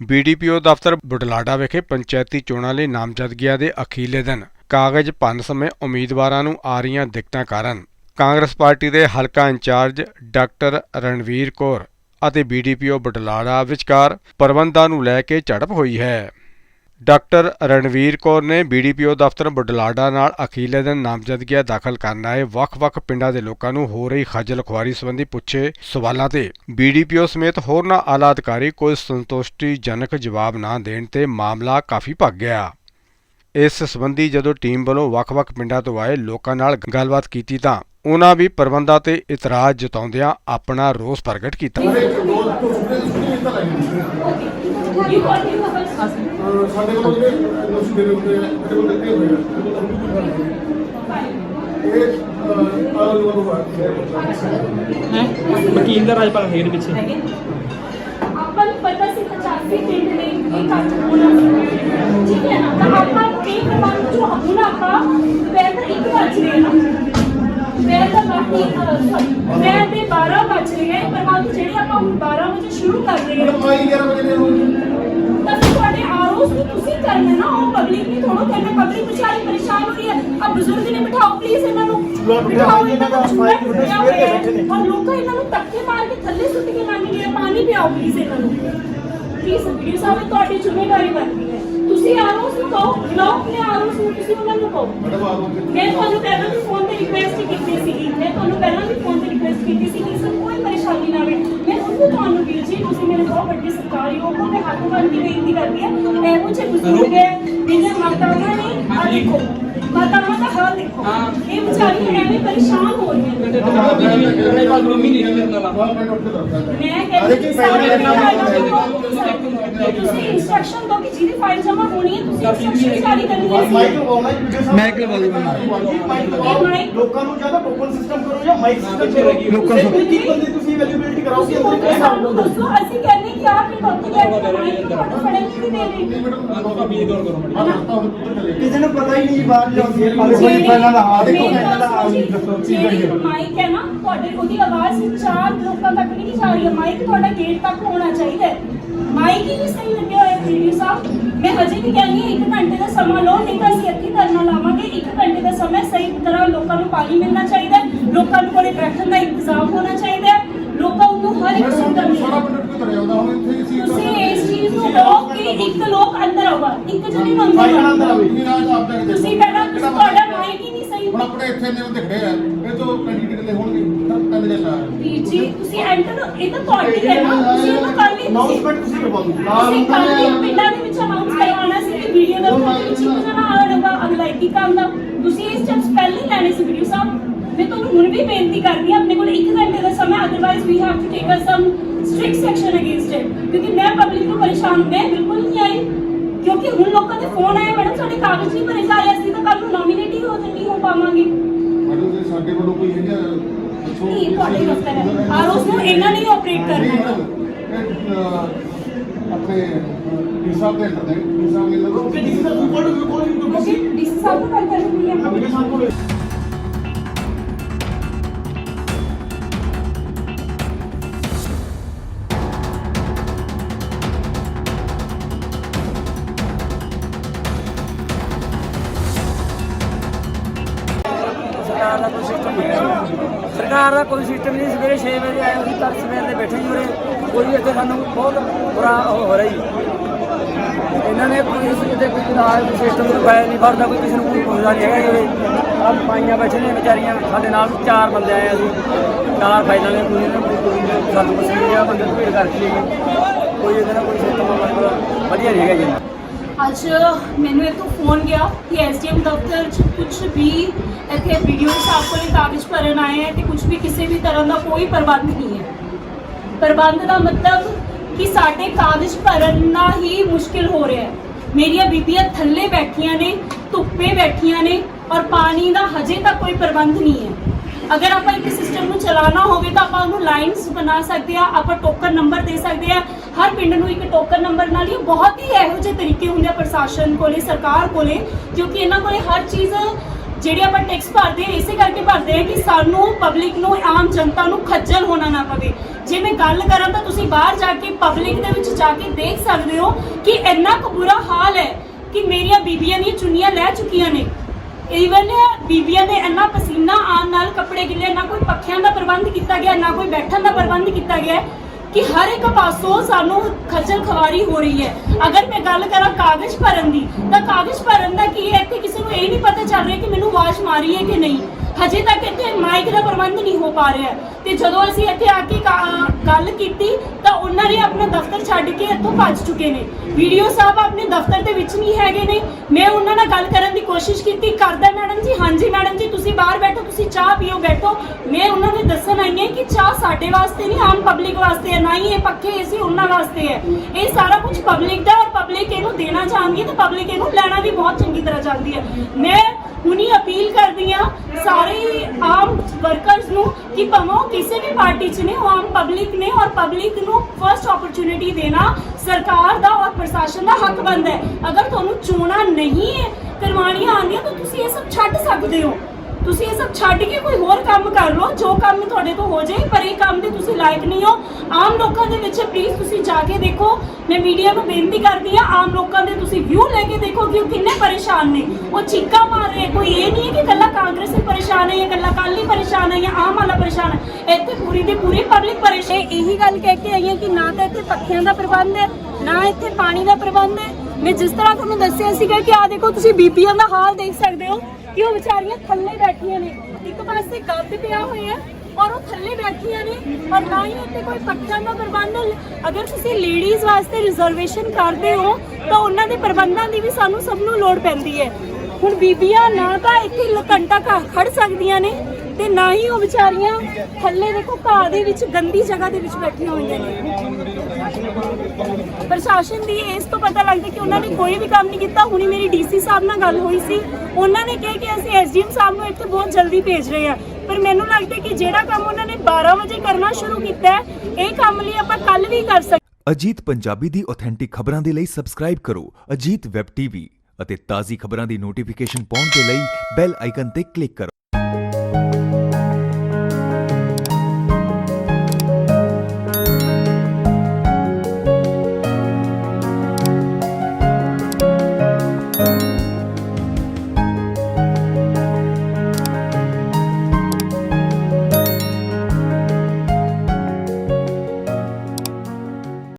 BDPO ਦਫ਼ਤਰ ਬੁਢਲਾਡਾ ਵਿਖੇ ਪੰਚਾਇਤੀ ਚੋਣਾਂ ਲਈ ਨਾਮਜ਼ਦਗੀਆਂ ਦੇ ਅਖੀਰਲੇ ਦਿਨ ਕਾਗਜ਼ ਭੰਨ ਸਮੇਂ ਉਮੀਦਵਾਰਾਂ ਨੂੰ ਆ ਰਹੀਆਂ ਦਿੱਕਤਾਂ ਕਾਰਨ ਕਾਂਗਰਸ ਪਾਰਟੀ ਦੇ ਹਲਕਾ ਇੰਚਾਰਜ ਡਾਕਟਰ ਰਣਵੀਰ ਕੌਰ ਅਤੇ ਬੀਡੀਪੀਓ ਬੁਢਲਾਡਾ ਵਿਚਕਾਰ ਪ੍ਰਬੰਧਾਂ ਨੂੰ ਲੈ ਕੇ ਝੜਪ ਹੋਈ ਹੈ। ਡਾਕਟਰ ਰਣਵੀਰ ਕੌਰ ਨੇ ਬੀਡੀਪੀਓ ਦਫ਼ਤਰ ਬੁਢਲਾਡਾ ਨਾਲ ਅਖੀਰਲੇ ਦਿਨ ਨਾਮਜ਼ਦਗੀਆਂ ਦਾਖਲ ਕਰਨ ਆਏ ਵੱਖ-ਵੱਖ ਪਿੰਡਾਂ ਦੇ ਲੋਕਾਂ ਨੂੰ ਹੋ ਰਹੀ ਖੱਜਲ ਖੁਆਰੀ ਸੰਬੰਧੀ ਪੁੱਛੇ ਸਵਾਲਾਂ ਤੇ। ਬੀਡੀਪੀਓ ਸਮੇਤ ਹੋਰਨਾਂ ਆਲਾ ਅਧਿਕਾਰੀ ਕੋਈ ਸੰਤੁਸ਼ਟੀਜਨਕ ਜਵਾਬ ਨਾ ਦੇਣ ਤੇ ਮਾਮਲਾ ਕਾਫੀ ਭੱਗ ਗਿਆ। ਇਸ ਸੰਬੰਧੀ ਜਦੋਂ ਟੀਮ ਵੱਲੋਂ ਵੱਖ-ਵੱਖ ਪਿੰਡਾਂ ਤੋਂ ਆਏ ਲੋਕਾਂ ਨਾਲ ਗੱਲਬਾਤ ਕੀਤੀ ਤਾਂ ਉਹਨਾਂ ਵੀ ਪ੍ਰਬੰਧਾਂ ਤੇ ਇਤਰਾਜ਼ ਜਤਾਉਂਦਿਆਂ ਆਪਣਾ ਰੋਸ ਪ੍ਰਗਟ ਕੀਤਾ। ਸਾਡੇ ਕੋਲ ਜਿਹੜੇ ਨੋਟਿਸ ਦੇ ਹੁੰਦੇ ਆ ਸਾਡੇ ਕੋਲ ਦਿੱਤੇ ਹੋਏ ਆ। ਇਹ ਆਲ ਓਵਰ ਹੈ? ਵਕੀਲ ਦਾ ਰਾਜਪਾਲ ਹੈ ਇਹਦੇ ਪਿੱਛੇ। ਆਪਾਂ ਨੂੰ ਪਤਾ ਸੀ 85 ਪਿੰਡ ਨੇ ਇਹ ਕੰਮ ਹੋਣਾ। ਠੀਕ ਹੈ ਨਾ? ਤਾਂ ਆਪਾਂ ਇਹ ਪ੍ਰਬੰਧ ਜੋ ਹੁਣ ਆਪਾਂ ਦੁਪਹਿਰ ਦਾ 1 ਵਜ ਰਹੇ ਨਾ ਦੁਪਹਿਰ ਦਾ ਬਾਕੀ ਸੌਰੀ ਦੁਪਹਿਰ ਦੇ 12 ਵਜ ਰਹੇ ਹੈ ਪ੍ਰਬੰਧ ਜਿਹੜੇ ਆਪਾਂ ਹੁਣ 12 ਵਜੇ ਸ਼ੁਰੂ ਕਰ ਰਹੇ ਹਾਂ। ਮਾਈ 11 ਵਜੇ ਦੇ ਹੋਣਗੇ ਨਹੀਂ ਥੋੜੋ ਕਰਨਾ ਪਬਲਿਕ ਵਿਚਾਰੀ ਪਰੇਸ਼ਾਨ ਹੋ ਰਹੀ ਹੈ। ਆ ਬਜ਼ੁਰਗ ਨੇ ਬਿਠਾਓ ਪਲੀਜ਼ ਇਹਨਾਂ ਨੂੰ। ਬਿਠਾਓ ਇਹਨਾਂ ਨੂੰ ਚੂੜਾ ਟੁੱਟਿਆ ਹੋਇਆ ਹੈ। ਔਰ ਲੋਕਾਂ ਇਹਨਾਂ ਨੂੰ ਧੱਕੇ ਮਾਰ ਕੇ ਥੱਲੇ ਸੁੱਟ ਕੇ ਲੰਘ ਪਾਣੀ ਪਿਆਓ ਪਲੀਜ਼ ਇਹਨਾਂ ਨੂੰ। ਪਲੀਜ਼ ਵੀਡੀਓ ਸਾਹਿਬ ਤੁਹਾਡੀ ਜ਼ਿੰਮੇਵਾਰੀ ਬਣਦੀ ਹੈ। ਤੁਸੀਂ ਆਰੋਸ ਨੂੰ ਕਹੋ ਬੁਲਾਓ ਆਪਣੇ ਆਰੋਸ ਨੂੰ ਤੁਸੀਂ ਉਹਨਾਂ ਨੂੰ ਕਹੋ। ਮੈਡਮ ਆਪ ਮੈਂ ਤੁਹਾਨੂੰ ਪਹਿਲਾਂ ਵੀ ਫੋਨ ਤੇ ਰਿਕੁਐਸਟ ਕੀਤੀ ਸੀਗੀ। ਮੈਂ ਤੁਹਾਨੂੰ ਪਹਿਲਾਂ ਵੀ ਫੋਨ ਤੇ ਰਿਕੁਐਸਟ ਕੀਤੀ ਸੀ ਕਿ ਸਰ ਕੋਈ ਪਰੇਸ਼ਾਨੀ ਨਾ ਆਵੇ। ਮੈਂ ਵੀ ਤੁਹਾਨੂੰ ਵੀਰ ਜੀ ਤੁਸੀਂ ਮੇਰੇ ਬਹੁਤ ਵੱਡੇ ਸਰਕਾਰੀ ਹੋ ਮੈਂ ਹੱਥ ਬੰਨ ਕੇ ਬੇਨਤੀ ਕਰਦੀ ਹਾਂ ਇਹੋ ਜਿਹੇ ਬਜ਼ੁਰਗ ਹੈ ਜਿਹਨੇ ਮਾਤਾਵਾਂ ਨੇ ਆ ਦੇਖੋ ਮਾਤਾਵਾਂ ਦਾ ਹਾਲ ਦੇਖੋ। ਇਹ ਵਿਚਾਰੀਆਂ ਐਵੇਂ ਪਰੇਸ਼ਾਨ ਹੋ ਨੇ ਨੂੰ ਵਾ ਆਪ ਮੈਂ ਮੈਂ ਕਹਿੰਦੀ ਸਾਰੇ ਤੁਸੀਂ ਇਨਸਟਰਕਸ਼ਨ ਦੋ ਕਿ ਜਿਹਦੀ ਫਾਈਲ ਜਮ੍ਹਾਂ ਹੋਣੀ ਹੈ ਤੁਸੀਂ ਇਨਸਟਰਕਸ਼ਨ ਜਾਰੀ ਕਰਨੀ ਹੈ। ਮਾਈਕ ਲਗਾਉਣਾ ਜੀ ਵੀਡੀਓ ਸਾਹਿਬ ਮਾਈਕ ਲਗਾ ਦਿਓ। ਮਾਈਕ ਮਾਈਕ- ਲੋਕਾਂ ਨੂੰ ਜਾਂ ਤਾਂ ਟੋਕਨ ਸਿਸਟਮ ਕਰੋ ਜਾਂ ਮਾਈਕ ਸਿਸਟਮ ਕਰੋ। ਲੋਕਾਂ ਨੂੰ- ਕੀ ਬੰਦੇ ਤੁਸੀਂ ਅਵੇਲੇਬਿਲਟੀ ਕਰਾਓ ਕਿ ਅੰਦਰ ਕਿਹੜਾ ਸਾਨੂੰ ਦੱਸੋ ਅਸੀਂ ਕਹਿੰਦੇ ਕਿ ਆਪ ਇਹ ਡਾਕਟਰ ਦੇ ਮਾਈਕ ਤੁਹਾਨੂੰ ਫੜਨ ਨਹੀਂ ਦੇ ਰਹੇ। ਨਹੀਂ ਮੈਡਮ ਭਾਬੀ ਦੀ ਗੌਰ ਕਰੋ ਆ ਰਸਤਾ ਹੁਣ ਕਿੱਧਰ ਚਲੇ? ਕਿਸੇ ਨੂੰ ਪਤਾ ਹੀ ਨਹੀਂ ਬਾਹਰ ਜਾਂਦੀ ਹੈ ਜਿਹੜੀ- ਕੋਈ ਪਹਿਲਾਂ ਦਾ ਹਾਲ ਦੇਖੋ ਪਹਿਲਾਂ ਦਾ ਜੀ, ਦੱਸੋ ਕੀ ਕਰੀਏ। ਮਾਈਕ ਹੈ ਨਾ ਤੁਹਾਡੇ ਉਹਦੀ ਆਵਾਜ਼ ਚਾਰ ਲੋਕਾਂ ਤੱਕ ਵੀ ਨਹੀਂ ਜਾ ਰਹੀ ਹੈ। ਮਾਈਕ ਤੁਹਾਡਾ ਗੇਟ ਤੱਕ ਹੋਣਾ ਚਾਹੀਦਾ ਹੈ। ਮਾਈਕ ਹੀ ਨਹੀਂ ਸਹੀ ਲੱਗਿਆ ਹੋਇਆ ਵੀਡੀਓ ਸਾਹਿਬ ਮੈਂ ਹਜੇ ਵੀ ਕਹਿੰਦੀ ਹਾਂ 1 ਘੰਟੇ ਦਾ ਸਮਾਂ ਲਓ ਨਹੀਂ ਤਾਂ ਅਸੀਂ ਇੱਥੇ ਧਰਨਾ ਲਾਵਾਂਗੇ। 1 ਘੰਟੇ ਦਾ ਸਮਾਂ ਸਹੀ ਤਰ੍ਹਾਂ ਲੋਕਾਂ ਨੂੰ ਪਾਣੀ ਮਿਲਣਾ ਚਾਹੀਦਾ ਲੋਕਾਂ ਨੂੰ ਕੋਲੇ ਬੈਠਣ ਦਾ ਇੰਤਜ਼ਾਮ ਹੋਣਾ ਚਾਹੀਦਾ ਲੋਕਾਂ ਨੂੰ ਹਰ ਇੱਕ ਸੁਵਿਧਾ ਮਿਲੇ ਤੁਸੀਂ ਇਸ ਚੀਜ਼ ਨੂੰ ਕਿ ਇੱਕ ਲੋਕ ਅੰਦਰ ਆਊਗਾ ਇੱਕ ਜਣੇ ਨੂੰ ਮਾਈਕ ਨਾਲ ਅੰਦਰ ਆਵੇ। ਤੁਸੀਂ ਰਾਜ ਆਪ ਜਾ ਕੇ ਦੇਖੋ। ਤੁਸੀਂ ਪਹਿਲਾਂ ਤੁਸੀਂ ਤੁਹਾਡਾ ਮਾਈਕ ਹੀ ਨਹੀਂ ਸਹੀ। ਹੁਣ ਆਪਣੇ ਇੱਥੇ ਨੇ ਦਿਖੜੇ ਆ ਇਹ ਤੋਂ ਕੈਂਡੀਡੇਟ ਦੇ ਹੋਣਗੇ ਤਾਂ ਤਿੰਨ ਜਣਾ ਵੀਰ ਜੀ ਤੁਸੀਂ ਐਂਟਰ ਇਹ ਤਾਂ ਤੁਹਾਡੀ ਹੈ ਨਾ ਤੁਸੀਂ ਤਾਂ ਕਰ ਲਈ ਅਨਾਉਂਸਮੈਂਟ ਤੁਸੀਂ। ਕਰਵਾ ਦਿਓ। ਤੁਸੀਂ ਕੱਲ ਹੀ ਪਿੰਡਾਂ ਦੇ ਵਿੱਚ ਅਨਾਉਂਸ ਕਰਵਾਉਣਾ ਸੀ ਕਿ ਵੀਡੀਓ ਦਾ ਵਿੱਚ ਇੱਕ ਜਣਾ ਆਉਣਾ ਅਗਲਾ ਇੱਕ ਹੀ ਕੰਮ ਦਾ। ਤੁਸੀਂ ਇਹ ਸਟੈਪਸ ਪਹਿਲਾਂ ਹੀ ਲੈਣੇ ਸੀ ਵੀਡੀਓ ਸਾਹਿਬ। ਮੈਂ ਤੁਹਾਨੂੰ ਹੁਣ ਵੀ ਬੇਨਤੀ ਕਰਦੀ ਹਾਂ ਆਪਣੇ ਕੋਲ 1 ਘੰਟੇ ਦਾ ਸਮਾਂ otherwise we have to take a some strict section against it ਕਿਉਂਕਿ ਮੈਂ ਪਬਲਿਕ ਨੂੰ ਪਰੇਸ਼ਾਨ ਮੈਂ ਬਿਲਕੁਲ ਨਹੀਂ ਆਈ। ਕਿਉਂਕਿ ਹੁਣ ਲੋਕਾਂ ਦੇ ਫੋਨ ਆਏ ਮੈਡਮ ਸਾਡੇ ਕਾਗਜ਼ ਨਹੀਂ ਭਰੇ ਜਾ ਰਹੇ ਅਸੀਂ ਤਾਂ ਕੱਲ ਨੂੰ ਨੋਮੀਨੇਟ ਹੀ ਹੋ ਨਹੀਂ ਹੋ ਪਾਵਾਂਗੇ। ਮੈਡਮ ਜੀ ਸਾਡੇ ਵੱਲੋਂ ਕੋਈ ਹੈਗਾ ਦੱਸੋ ਇਹ ਤੁਹਾਡੇ ਦਫ਼ਤਰ ਹੈ। ਆਰਓਸ ਨੂੰ ਇਹਨਾਂ ਨੇ ਆਪਰੇਟ ਕਰਨਾ। ਹੈ ਆਪਣੇ ਹਿਸਾਬ ਦੇ ਕਰਦੇ ਹਿਸਾਬ ਦੇ ਲਗੋ ਜਿਸ ਦਾ ਰਿਪੋਰਟ ਰਿਪੋਰਟ ਓਕੇ ਡੀਸੀ ਸਾਹਿਬ ਨੂੰ ਗੱਲ ਕਰਨੀ ਹੈ ਸਰਕਾਰ ਦਾ ਕੋਈ ਸਿਸਟਮ ਨਹੀਂ। ਸਵੇਰੇ 6 ਵਜੇ ਆਏ ਅਸੀਂ ਤੱਕ ਸਵੇਰ ਦੇ ਬੈਠੇ ਹੀ ਉਰੇ। ਕੋਈ ਇੱਥੇ ਸਾਨੂੰ ਬਹੁਤ ਬੁਰਾ ਉਹ ਹੋ ਰਹੀ ਇਹਨਾਂ ਨੇ ਕੋਈ ਇਸ ਕੋਈ ਇਲਾਜ ਸਿਸਟਮ ਨੂੰ ਪਾਇਆ ਨਹੀਂ, ਫੜਦਾ ਕੋਈ ਕਿਸੇ ਨੂੰ, ਕੋਈ ਪੁੱਛਦਾ ਨਹੀਂ ਹੈਗਾ ਜਿਹੜੇ ਆ ਪਾਈਆਂ ਬੈਠੇ ਨੇ ਵਿਚਾਰੀਆਂ, ਸਾਡੇ ਨਾਲ ਚਾਰ ਬੰਦੇ ਆਏ ਅਸੀਂ ਚਾਰ ਫਾਈਲਾਂ ਨੇ ਕੋਈ ਨਾ ਕੋਈ ਸਾਨੂੰ ਕੁਛ ਨਹੀਂ ਆ ਬੰਦੇ ਭੀੜ ਕਰਕੇ ਕੋਈ ਇਹਦੇ ਨਾਲ ਕੋਈ ਸਿਸਟਮ ਵਧੀਆ ਨਹੀਂ ਹੈਗਾ ਜੀ। ਅੱਜ ਮੈਨੂੰ ਇੱਕ ਫੋਨ ਗਿਆ ਕਿ ਐਸਡੀਐਮ ਦਫ਼ਤਰ 'ਚ ਕੁਝ ਵੀ ਇੱਥੇ ਵੀਡੀਓ ਸਾਹਿਬ ਕੋਲੇ ਕਾਗਜ਼ ਭਰਨ ਆਏ ਹੈ ਤੇ ਕੁਝ ਵੀ ਕਿਸੇ ਵੀ ਤਰ੍ਹਾਂ ਦਾ ਕੋਈ ਪ੍ਰਬੰਧ ਨਹੀਂ ਹੈ। ਪ੍ਰਬੰਧ ਦਾ ਮਤਲਬ ਕਿ ਸਾਡੇ ਕਾਗਜ਼ ਭਰਨਾ ਹੀ ਮੁਸ਼ਕਿਲ ਹੋ ਰਿਹਾ ਹੈ। ਮੇਰੀਆਂ ਬੀਬੀਆਂ ਥੱਲੇ ਬੈਠੀਆਂ ਨੇ, ਧੁੱਪੇ ਬੈਠੀਆਂ ਨੇ ਔਰ ਪਾਣੀ ਦਾ ਹਜੇ ਤੱਕ ਕੋਈ ਪ੍ਰਬੰਧ ਨਹੀਂ ਹੈ। ਅਗਰ ਆਪਾਂ ਇੱਕ ਸਿਸਟਮ ਨੂੰ ਚਲਾਉਣਾ ਹੋਵੇ ਤਾਂ ਆਪਾਂ ਉਹਨੂੰ ਲਾਈਨਸ ਬਣਾ ਸਕਦੇ ਆ ਆਪਾਂ ਟੋਕਨ ਨੰਬਰ ਦੇ ਸਕਦੇ ਆ ਹਰ ਪਿੰਡ ਨੂੰ ਇੱਕ ਟੋਕਨ ਨੰਬਰ ਨਾਲ ਹੀ ਬਹੁਤ ਹੀ ਇਹੋ ਜਿਹੇ ਤਰੀਕੇ ਹੁੰਦੇ ਆ ਪ੍ਰਸ਼ਾਸਨ ਕੋਲੇ, ਸਰਕਾਰ ਕੋਲੇ ਕਿਉਂਕਿ ਇਹਨਾਂ ਕੋਲੇ ਹਰ ਚੀਜ਼ ਜਿਹੜੇ ਆਪਾਂ ਟੈਕਸ ਭਰਦੇ ਆ ਇਸੇ ਕਰਕੇ ਭਰਦੇ ਆ ਕਿ ਸਾਨੂੰ ਪਬਲਿਕ ਨੂੰ, ਆਮ ਜਨਤਾ ਨੂੰ ਖੱਜਲ ਹੋਣਾ ਨਾ ਪਵੇ। ਜੇ ਮੈਂ ਗੱਲ ਕਰਾਂ ਤਾਂ ਤੁਸੀਂ ਬਾਹਰ ਜਾ ਕੇ ਪਬਲਿਕ ਦੇ ਵਿੱਚ ਜਾ ਕੇ ਦੇਖ ਸਕਦੇ ਹੋ ਕਿ ਇੰਨਾ ਕੁ ਬੁਰਾ ਹਾਲ ਹੈ ਕਿ ਮੇਰੀਆਂ ਬੀਬੀਆਂ ਦੀਆਂ ਚੁੰਨੀਆਂ ਲੈ ਚੁੱਕੀਆਂ ਨੇ। ਈਵਨ ਬੀਬੀਆਂ ਦੇ ਇੰਨਾ ਪਸੀਨਾ ਆਉਣ ਨਾਲ ਕੱਪੜੇ ਗਿੱਲੇ, ਨਾ ਕੋਈ ਪੱਖਿਆਂ ਦਾ ਪ੍ਰਬੰਧ ਕੀਤਾ ਗਿਆ, ਨਾ ਕੋਈ ਬੈਠਣ ਦਾ ਪ੍ਰਬੰਧ ਕੀਤਾ ਗਿਆ। ਕਿ ਹਰ ਇੱਕ ਪਾਸੋਂ ਸਾਨੂੰ ਖੱਜਲ ਖਵਾਰੀ ਹੋ ਰਹੀ ਹੈ। ਅਗਰ ਮੈਂ ਗੱਲ ਕਰਾਂ ਕਾਗਜ਼ ਭਰਨ ਦੀ, ਤਾਂ ਕਾਗਜ਼ ਭਰਨ ਦਾ ਕੀ ਹੈ? ਇੱਥੇ ਕਿਸੇ ਨੂੰ ਇਹ ਨਹੀਂ ਪਤਾ ਚੱਲ ਰਿਹਾ ਕਿ ਮੈਨੂੰ ਆਵਾਜ਼ ਮਾਰੀ ਹੈ ਕਿ ਨਹੀਂ। ਹਜੇ ਤੱਕ ਇੱਥੇ ਮਾਈਕ ਦਾ ਪ੍ਰਬੰਧ ਨਹੀਂ ਹੋ ਪਾ ਰਿਹਾ। ਤੇ ਜਦੋਂ ਅਸੀਂ ਇੱਥੇ ਆ ਕੇ ਗੱਲ ਕੀਤੀ, ਤਾਂ ਉਹਨਾਂ ਨੇ ਆਪਣਾ ਦਫ਼ਤਰ ਛੱਡ ਕੇ ਇੱਥੋਂ ਭੱਜ ਚੁੱਕੇ ਨੇ। ਵੀਡੀਓ ਸਾਹਿਬ ਆਪਣੇ ਦਫ਼ਤਰ ਦੇ ਵਿੱਚ ਨਹੀਂ ਹੈਗੇ ਨੇ। ਮੈਂ ਉਹਨਾਂ ਨਾਲ ਗੱਲ ਕਰਨ ਦੀ ਕੋਸ਼ਿਸ਼ ਕੀਤੀ, ਕਰਦਾ ਮੈਡਮ ਜੀ? ਹਾਂਜੀ ਮੈਡਮ ਜੀ, ਤੁਸੀਂ ਬਾਹਰ ਬੈਠੋ, ਤੁਸੀਂ ਚਾਹ ਪੀਓ, ਬੈਠੋ। ਮੈਂ ਉਹਨਾਂ ਨੂੰ ਦੱਸਣ ਆਈ ਹਾਂ ਕਿ ਚਾਹ ਸਾਡੇ ਵਾਸਤੇ ਨਹੀਂ, ਆਮ ਪਬਲਿਕ ਵਾਸਤੇ ਹੈ। ਨਾ ਹੀ ਇਹ ਪੱਖੇ ਏਸੀ ਉਹਨਾਂ ਵਾਸਤੇ ਹੈ। ਇਹ ਸਾਰਾ ਕੁਝ ਪਬਲਿਕ ਦਾ ਔਰ ਪਬਲਿਕ ਇਹਨੂੰ ਦੇਣਾ ਚਾਹੁੰਦੀ ਹੈ ਤੇ ਪਬਲਿਕ ਇਹਨੂੰ ਲੈਣਾ ਵੀ ਬਹੁਤ ਚੰਗੀ ਤਰ੍ਹਾਂ ਚਾਹੁੰਦੀ ਹੈ। ਮੈਂ ਹੁਣੀ ਅਪੀਲ ਕਰਦੀ ਆ ਸਾਰੇ ਆਮ ਵਰਕਰਸ ਨੂੰ ਕਿ ਭਾਵੇਂ ਕਿਸੇ ਵੀ ਪਾਰਟੀ 'ਚ ਨੇ, ਉਹ ਆਮ ਪਬਲਿਕ ਨੇ ਔਰ ਪਬਲਿਕ ਨੂੰ ਫਰਸਟ ਓਪਰਚੁਨਿਟੀ ਦੇਣਾ ਸਰਕਾਰ ਦਾ ਔਰ ਪ੍ਰਸ਼ਾਸਨ ਦਾ ਹੱਕ ਬਣਦਾ ਹੈ। ਅਗਰ ਤੁਹਾਨੂੰ ਚੋਣਾਂ ਨਹੀਂ ਕਰਵਾਣੀਆਂ ਆਉਂਦੀਆਂ ਤਾਂ ਤੁਸੀਂ ਇਹ ਸਭ ਛੱਡ ਸਕਦੇ ਹੋ। ਤੁਸੀਂ ਇਹ ਸਭ ਛੱਡ ਕੇ ਕੋਈ ਹੋਰ ਕੰਮ ਕਰ ਲਓ, ਜੋ ਕੰਮ ਤੁਹਾਡੇ ਤੋਂ ਹੋ ਜਾਏ, ਪਰ ਇਹ ਕੰਮ ਦੇ ਤੁਸੀਂ ਲਾਇਕ ਨਹੀਂ ਹੋ। ਆਮ ਲੋਕਾਂ ਦੇ ਵਿੱਚ ਪਲੀਜ਼ ਤੁਸੀਂ ਜਾ ਕੇ ਦੇਖੋ। ਮੈਂ ਮੀਡੀਆ ਨੂੰ ਬੇਨਤੀ ਕਰਦੀ ਹਾਂ, ਆਮ ਲੋਕਾਂ ਦੇ ਤੁਸੀਂ ਵਿਊ ਲੈ ਕੇ ਦੇਖੋ ਕਿ ਉਹ ਕਿੰਨੇ ਪਰੇਸ਼ਾਨ ਨੇ। ਉਹ ਚੀਕਾਂ ਮਾਰ ਰਹੇ, ਕੋਈ ਇਹ ਨਹੀਂ ਹੈ ਕਿ ਕੱਲਾ ਕਾਂਗਰਸ ਹੀ ਪਰੇਸ਼ਾਨ ਹੈ ਜਾਂ ਕੱਲਾ ਕਾਲੀ ਪਰੇਸ਼ਾਨ ਹੈ ਜਾਂ ਆਮ ਵਾਲਾ ਪਰੇਸ਼ਾਨ ਹੈ। ਇੱਥੇ ਪੂਰੀ ਦੀ ਪੂਰੀ ਪਬਲਿਕ ਪਰੇਸ਼ਾਨ ਇਹੀ ਗੱਲ ਕਹਿ ਕੇ ਆਈ ਹਾਂ ਕਿ ਨਾ ਤਾਂ ਇੱਥੇ ਪੱਖਿਆਂ ਦਾ ਪ੍ਰਬੰਧ ਹੈ, ਨਾ ਇੱਥੇ ਪਾਣੀ ਦਾ ਪ੍ਰਬੰਧ ਹੈ। ਮੈਂ ਜਿਸ ਤਰ੍ਹਾਂ ਤੁਹਾਨੂੰ ਦੱਸਿਆ ਸੀਗਾ ਕਿ ਆ ਦੇਖੋ, ਤੁਸੀਂ ਬੀਬੀਆਂ ਦਾ ਹਾਲ ਦੇਖ ਸਕਦੇ ਹੋ। ਕਿ ਉਹ ਵਿਚਾਰੀਆਂ ਥੱਲੇ ਬੈਠੀਆਂ ਨੇ। ਇੱਕ ਪਾਸੇ ਗੱਦ ਪਿਆ ਹੋਇਆ ਔਰ ਉਹ ਥੱਲੇ ਬੈਠੀਆਂ ਨੇ ਔਰ ਨਾ ਹੀ ਉੱਤੇ ਕੋਈ ਪੱਖਿਆਂ ਦਾ ਪ੍ਰਬੰਧ। ਅਗਰ ਤੁਸੀਂ ਲੇਡੀਜ਼ ਵਾਸਤੇ ਰਿਜ਼ਰਵੇਸ਼ਨ ਕਰਦੇ ਹੋ, ਤਾਂ ਉਹਨਾਂ ਦੇ ਪ੍ਰਬੰਧਾਂ ਦੀ ਵੀ ਸਾਨੂੰ ਸਭ ਨੂੰ ਲੋੜ ਪੈਂਦੀ ਹੈ। ਹੁਣ ਬੀਬੀਆਂ ਨਾ ਤਾਂ ਇੱਥੇ ਲ- ਘੰਟਾ ਖ- ਖੜ ਸਕਦੀਆਂ ਨੇ ਤੇ ਨਾ ਹੀ ਉਹ ਵਿਚਾਰੀਆਂ ਥੱਲੇ ਦੇਖੋ ਘਾਹ ਦੇ ਵਿੱਚ, ਗੰਦੀ ਜਗ੍ਹਾ ਦੇ ਵਿੱਚ ਬੈਠੀਆਂ ਹੋਈਆਂ ਨੇ। ਪ੍ਰਸ਼ਾਸਨ ਦੀ ਇਸ ਤੋਂ ਪਤਾ ਲੱਗਦਾ ਕਿ ਉਹਨਾਂ ਨੇ ਕੋਈ ਵੀ ਕੰਮ ਨਹੀਂ ਕੀਤਾ। ਹੁਣੀ ਮੇਰੀ ਡੀਸੀ ਸਾਹਿਬ ਨਾਲ ਗੱਲ ਹੋਈ ਸੀ। ਉਹਨਾਂ ਨੇ ਕਿਹਾ ਕਿ ਅਸੀਂ ਐਸਡੀਐਮ ਸਾਹਿਬ ਨੂੰ ਇੱਥੇ ਬਹੁਤ ਜਲਦੀ ਭੇਜ ਰਹੇ ਹਾਂ। ਪਰ ਮੈਨੂੰ ਲੱਗਦਾ ਕਿ ਜਿਹੜਾ ਕੰਮ ਉਹਨਾਂ ਨੇ 12 ਵਜੇ ਕਰਨਾ ਸ਼ੁਰੂ ਕੀਤਾ ਹੈ, ਇਹ ਕੰਮ ਲਈ ਆਪਾਂ ਕੱਲ ਵੀ ਕਰ ਸਕਦੇ ਅਜੀਤ ਪੰਜਾਬੀ ਦੀ ਆਥੈਂਟਿਕ ਖਬਰਾਂ ਦੇ ਲਈ ਸਬਸਕ੍ਰਾਈਬ ਕਰੋ। ਅਜੀਤ ਵੈਬ ਟੀਵੀ ਅਤੇ ਤਾਜ਼ੀ ਖਬਰਾਂ ਦੀ ਨੋਟੀਫਿਕੇਸ਼ਨ ਪਾਉਣ ਦੇ ਲਈ ਬੈਲ ਆਈਕਨ ਤੇ ਕਲਿੱਕ ਕਰੋ।